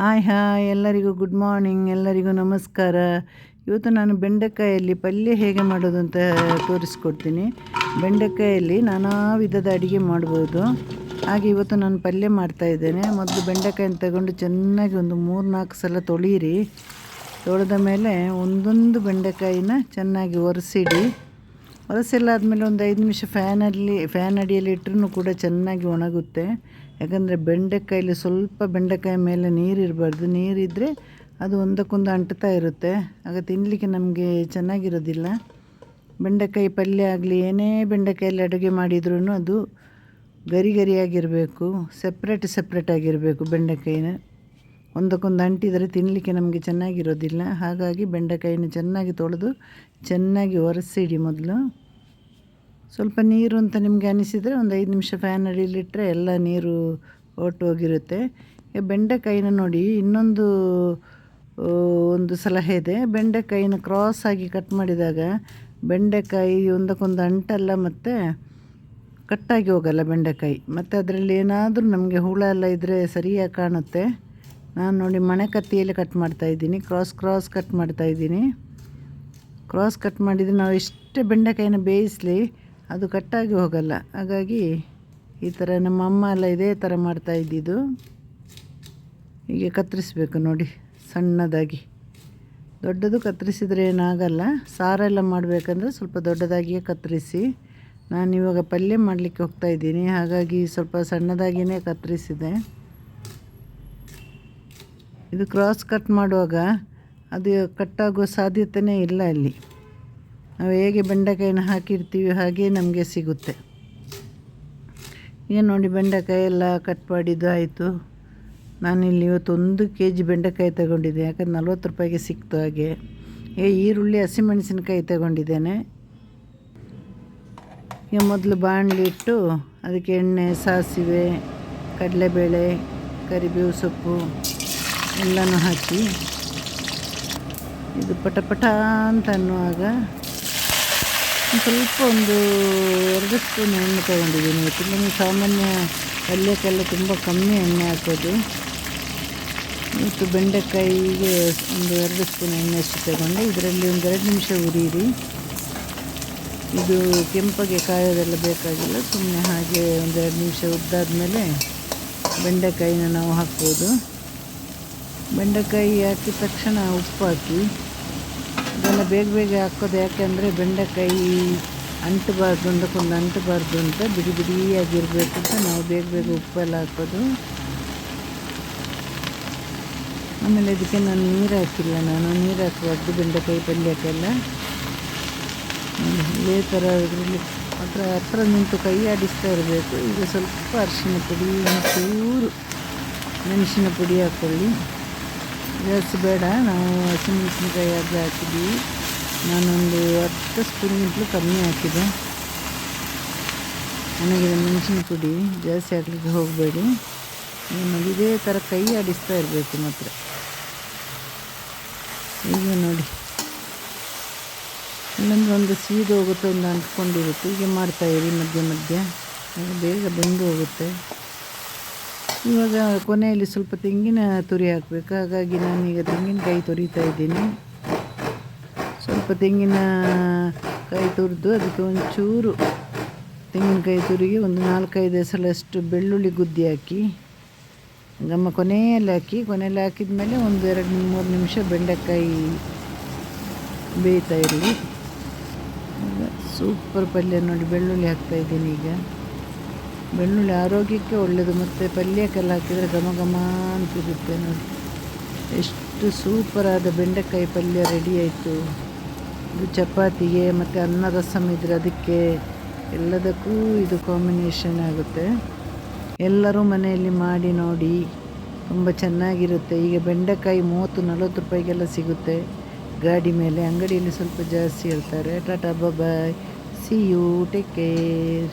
Hi hi, ಎಲ್ಲರಿಗೂ good morning ಎಲ್ಲರಿಗೂ ನಮಸ್ಕಾರ. ಇವತ್ತು ನಾನು ಬೆಂಡೆಕಾಯಲ್ಲಿ ಪಲ್ಯ ಹೇಗೆ ಮಾಡೋದು ಅಂತ ತೋರಿಸ್ಕೊಡ್ತೀನಿ. ಬೆಂಡೆಕಾಯಲ್ಲಿ ನಾನಾ ವಿಧದ ಅಡುಗೆ ಮಾಡ್ಬೋದು. ಹಾಗೆ ಇವತ್ತು ನಾನು ಪಲ್ಯ ಮಾಡ್ತಾ ಇದ್ದೇನೆ. ಮೊದಲು ಬೆಂಡೆಕಾಯನ್ನು ತಗೊಂಡು ಚೆನ್ನಾಗಿ ಒಂದು ಮೂರು ನಾಲ್ಕು ಸಲ ತೊಳೀರಿ. ತೊಳೆದ ಮೇಲೆ ಒಂದೊಂದು ಬೆಂಡೆಕಾಯಿನ ಚೆನ್ನಾಗಿ ಒರೆಸಿಡಿ. ಒರೆಸಿಲ್ಲಾದ್ಮೇಲೆ ಒಂದು ಐದು ನಿಮಿಷ ಫ್ಯಾನಲ್ಲಿ, ಫ್ಯಾನ್ ಅಡಿಯಲ್ಲಿ ಇಟ್ಟರೂ ಕೂಡ ಚೆನ್ನಾಗಿ ಒಣಗುತ್ತೆ. ಯಾಕಂದರೆ ಬೆಂಡೆಕಾಯಲ್ಲಿ ಸ್ವಲ್ಪ ಬೆಂಡೆಕಾಯಿ ಮೇಲೆ ನೀರಿರಬಾರ್ದು ನೀರಿದ್ದರೆ ಅದು ಒಂದಕ್ಕೊಂದು ಅಂಟ್ತಾ ಇರುತ್ತೆ. ಆಗ ತಿನ್ನಲಿಕ್ಕೆ ನಮಗೆ ಚೆನ್ನಾಗಿರೋದಿಲ್ಲ. ಬೆಂಡೆಕಾಯಿ ಪಲ್ಯ ಆಗಲಿ, ಏನೇ ಬೆಂಡೆಕಾಯಲ್ಲಿ ಅಡುಗೆ ಮಾಡಿದ್ರೂ ಅದು ಗರಿ ಗರಿಯಾಗಿರಬೇಕು. ಸಪ್ರೇಟ್ ಸೆಪ್ರೇಟ್ ಆಗಿರಬೇಕು ಬೆಂಡೆಕಾಯಿನ. ಒಂದಕ್ಕೊಂದು ಅಂಟಿದರೆ ತಿನ್ನಲಿಕ್ಕೆ ನಮಗೆ ಚೆನ್ನಾಗಿರೋದಿಲ್ಲ. ಹಾಗಾಗಿ ಬೆಂಡೆಕಾಯಿನ ಚೆನ್ನಾಗಿ ತೊಳೆದು ಚೆನ್ನಾಗಿ ಒರೆಸಿಡಿ ಮೊದಲು. ಸ್ವಲ್ಪ ನೀರು ಅಂತ ನಿಮಗೆ ಅನಿಸಿದರೆ ಒಂದು ಐದು ನಿಮಿಷ ಫ್ಯಾನ್ ಅಡಿಲಿಟ್ಟರೆ ಎಲ್ಲ ನೀರು ಒಟ್ಟು ಹೋಗಿರುತ್ತೆ. ಬೆಂಡೆಕಾಯಿನ ನೋಡಿ, ಇನ್ನೊಂದು ಒಂದು ಸಲಹೆ ಇದೆ. ಬೆಂಡೆಕಾಯಿನ ಕ್ರಾಸ್ ಆಗಿ ಕಟ್ ಮಾಡಿದಾಗ ಬೆಂಡೆಕಾಯಿ ಒಂದಕ್ಕೊಂದು ಅಂಟಲ್ಲ ಮತ್ತು ಕಟ್ಟಾಗಿ ಹೋಗಲ್ಲ ಬೆಂಡೆಕಾಯಿ. ಮತ್ತು ಅದರಲ್ಲಿ ಏನಾದರೂ ನಮಗೆ ಹುಳ ಎಲ್ಲ ಇದ್ದರೆ ಸರಿಯಾಗಿ ಕಾಣುತ್ತೆ. ನಾನು ನೋಡಿ ಮಣೆ ಕತ್ತಿಯಲ್ಲಿ ಕಟ್ ಮಾಡ್ತಾಯಿದ್ದೀನಿ ಕ್ರಾಸ್ ಕ್ರಾಸ್ ಕಟ್ ಮಾಡ್ತಾಯಿದ್ದೀನಿ ಕ್ರಾಸ್ ಕಟ್ ಮಾಡಿದರೆ ನಾವು ಎಷ್ಟೇ ಬೆಂಡೆಕಾಯಿನ ಬೇಯಿಸಲಿ, ಅದು ಕಟ್ಟಾಗಿ ಹೋಗಲ್ಲ. ಹಾಗಾಗಿ ಈ ಥರ ನಮ್ಮ ಅಮ್ಮ ಎಲ್ಲ ಇದೇ ಥರ ಮಾಡ್ತಾ ಇದ್ದಿದ್ದು. ಹೀಗೆ ಕತ್ತರಿಸ್ಬೇಕು ನೋಡಿ, ಸಣ್ಣದಾಗಿ. ದೊಡ್ಡದು ಕತ್ತರಿಸಿದ್ರೆ ಏನಾಗಲ್ಲ. ಸಾರೆಲ್ಲ ಮಾಡಬೇಕಂದ್ರೆ ಸ್ವಲ್ಪ ದೊಡ್ಡದಾಗಿಯೇ ಕತ್ತರಿಸಿ. ನಾನು ಇವಾಗ ಪಲ್ಯ ಮಾಡಲಿಕ್ಕೆ ಹೋಗ್ತಾ ಇದ್ದೀನಿ. ಹಾಗಾಗಿ ಸ್ವಲ್ಪ ಸಣ್ಣದಾಗಿಯೇ ಕತ್ತರಿಸಿದೆ. ಇದು ಕ್ರಾಸ್ ಕಟ್ ಮಾಡುವಾಗ ಅದು ಕಟ್ಟಾಗೋ ಸಾಧ್ಯತೆನೇ ಇಲ್ಲ ಅಲ್ಲಿ. ನಾವು ಹೇಗೆ ಬೆಂಡೆಕಾಯಿನ ಹಾಕಿರ್ತೀವಿ ಹಾಗೆ ನಮಗೆ ಸಿಗುತ್ತೆ. ಈಗ ನೋಡಿ ಬೆಂಡೆಕಾಯಿ ಎಲ್ಲ ಕಟ್ ಮಾಡಿದ್ದು ಆಯಿತು. ನಾನಿಲ್ಲಿ ಇವತ್ತು ಒಂದು ಕೆ ಜಿ ಬೆಂಡೆಕಾಯಿ ತಗೊಂಡಿದ್ದೆ. ಯಾಕಂದ್ರೆ ನಲ್ವತ್ತು ರೂಪಾಯಿಗೆ ಸಿಕ್ತು ಹಾಗೆ. ಈಗ ಈರುಳ್ಳಿ, ಹಸಿಮೆಣಸಿನ್ಕಾಯಿ ತಗೊಂಡಿದ್ದೇನೆ. ಈಗ ಮೊದಲು ಬಾಣಲಿ ಇಟ್ಟು ಅದಕ್ಕೆ ಎಣ್ಣೆ, ಸಾಸಿವೆ, ಕಡಲೆಬೇಳೆ, ಕರಿಬೇವು ಸೊಪ್ಪು ಎಲ್ಲನೂ ಹಾಕಿ ಇದು ಪಟ ಪಟ ಅಂತ ಅನ್ನುವಾಗ ಸ್ವಲ್ಪ ಒಂದು ಎರಡು ಸ್ಪೂನ್ ಎಣ್ಣೆ ತೊಗೊಂಡಿದ್ದೀನಿ. ತುಂಬ ಸಾಮಾನ್ಯ ಪಲ್ಯಕ್ಕೆಲ್ಲ ತುಂಬ ಕಮ್ಮಿ ಎಣ್ಣೆ ಹಾಕೋದು. ಮತ್ತು ಬೆಂಡೆಕಾಯಿಗೆ ಒಂದು ಎರಡು ಸ್ಪೂನ್ ಎಣ್ಣೆ ಅಷ್ಟು ತಗೊಂಡು. ಇದರಲ್ಲಿ ಒಂದು ಎರಡು ನಿಮಿಷ ಉರಿಯಿರಿ ಇದು ಕೆಂಪಗೆ ಕಾಯೋದೆಲ್ಲ ಬೇಕಾಗಿಲ್ಲ. ಸುಮ್ಮನೆ ಹಾಗೆ ಒಂದು ಎರಡು ನಿಮಿಷ ಉದ್ದಾದಮೇಲೆ ಬೆಂಡೆಕಾಯಿನ ನಾವು ಹಾಕ್ಬೋದು. ಬೆಂಡೆಕಾಯಿ ಹಾಕಿದ ತಕ್ಷಣ ಉಪ್ಪು ಹಾಕಿ. ಅದನ್ನು ಬೇಗ ಬೇಗ ಹಾಕೋದು ಯಾಕೆಂದರೆ ಬೆಂಡೆಕಾಯಿ ಅಂಟಬಾರ್ದು ಒಂದಕ್ಕೊಂದು ಅಂಟಬಾರ್ದು ಅಂತ ಬಿಡಿ ಬಿಡಿಯಾಗಿರಬೇಕು ಅಂತ ನಾವು ಬೇಗ ಬೇಗ ಉಪ್ಪೆಲ್ಲ ಹಾಕೋದು. ಆಮೇಲೆ ಇದಕ್ಕೆ ನಾನು ನೀರು ಹಾಕಿಲ್ಲ ನಾನು, ನೀರು ಹಾಕಬಾರ್ದು ಬೆಂಡೆಕಾಯಿ ಪಲ್ಯಕ್ಕೆಲ್ಲ ಇದೇ ಥರ ಇದರಲ್ಲಿ ಹತ್ರ ಹತ್ರ ನಿಂತು ಕೈ ಆಡಿಸ್ತಾ ಇರಬೇಕು. ಈಗ ಸ್ವಲ್ಪ ಅರಿಶಿನ ಪುಡಿ ಚೂರು ಮೆಣಸಿನ ಪುಡಿ ಹಾಕ್ಕೊಳ್ಳಿ ಜಾಸ್ತಿ ಬೇಡ. ನಾವು ಹಸಿಮೆಣಸಿನ್ಕಾಯಿ ಅದು ಹಾಕಿದ್ವಿ. ನಾನೊಂದು ಹತ್ತು ಸ್ಪೂನ್ಗಿಂತಲೂ ಕಮ್ಮಿ ಹಾಕಿದೆ. ನನಗೆ ಮೆಣಸಿನ ಪುಡಿ ಜಾಸ್ತಿ ಹಾಕ್ಲಿಕ್ಕೆ ಹೋಗಬೇಡಿ. ನಮಗೆ ಇದೇ ಥರ ಕೈ ಆಡಿಸ್ತಾ ಇರಬೇಕು ಮಾತ್ರ. ಈಗ ನೋಡಿ. ಇಲ್ಲಂದ್ರೆ ಒಂದು ಸೀದು ಹೋಗುತ್ತೆ ಅಂತ ಅಂಟ್ಕೊಂಡಿರುತ್ತೆ ಹೀಗೆ ಮಾಡ್ತಾಯಿರಿ ಮಧ್ಯೆ ಮಧ್ಯೆ. ಬೇಗ ಬೆಂದು ಹೋಗುತ್ತೆ. ಇವಾಗ ಕೊನೆಯಲ್ಲಿ ಸ್ವಲ್ಪ ತೆಂಗಿನ ತುರಿ ಹಾಕಬೇಕು. ಹಾಗಾಗಿ ನಾನೀಗ ತೆಂಗಿನಕಾಯಿ ತುರಿತಾ ಇದ್ದೀನಿ. ಸ್ವಲ್ಪ ತೆಂಗಿನ ಕಾಯಿ ತುರಿದು ಅದಕ್ಕೆ ಒಂಚೂರು ತೆಂಗಿನಕಾಯಿ ತುರಿಗೆ ಒಂದು ನಾಲ್ಕೈದು ಹೆಸರಷ್ಟು ಬೆಳ್ಳುಳ್ಳಿ ಗುದ್ದಿ ಹಾಕಿ ಗಮ್ಮ ಕೊನೆಯಲ್ಲಿ ಹಾಕಿ, ಕೊನೆಯಲ್ಲಿ ಹಾಕಿದ ಮೇಲೆ ಒಂದು ಎರಡು ಮೂರು ನಿಮಿಷ ಬೆಂಡೆಕಾಯಿ ಬೇಯ್ತಾ ಇರಲಿ. ಸೂಪರ್ ಪಲ್ಯ ನೋಡಿ ಬೆಳ್ಳುಳ್ಳಿ ಹಾಕ್ತಾಯಿದ್ದೀನಿ ಈಗ. ಬೆಳ್ಳುಳ್ಳಿ ಆರೋಗ್ಯಕ್ಕೆ ಒಳ್ಳೆಯದು ಮತ್ತು ಪಲ್ಯಕ್ಕೆಲ್ಲ ಹಾಕಿದರೆ ಘಮ ಘಮ ಅಂತಿರುತ್ತೆ ನೋಡಿ. ಎಷ್ಟು ಸೂಪರಾದ ಬೆಂಡೆಕಾಯಿ ಪಲ್ಯ ರೆಡಿ ಆಯಿತು. ಇದು ಚಪಾತಿಗೆ ಮತ್ತು ಅನ್ನ ರಸಮ್ ಇದ್ರೆ ಅದಕ್ಕೆ ಎಲ್ಲದಕ್ಕೂ ಇದು ಕಾಂಬಿನೇಷನ್ ಆಗುತ್ತೆ. ಎಲ್ಲರೂ ಮನೆಯಲ್ಲಿ ಮಾಡಿ ನೋಡಿ. ತುಂಬ ಚೆನ್ನಾಗಿರುತ್ತೆ. ಈಗ ಬೆಂಡೆಕಾಯಿ ಮೂವತ್ತು ನಲವತ್ತು ರೂಪಾಯಿಗೆಲ್ಲ ಸಿಗುತ್ತೆ. ಗಾಡಿ ಮೇಲೆ ಅಂಗಡಿಯಲ್ಲಿ ಸ್ವಲ್ಪ ಜಾಸ್ತಿ ಇರ್ತಾರೆ tata bye see you take care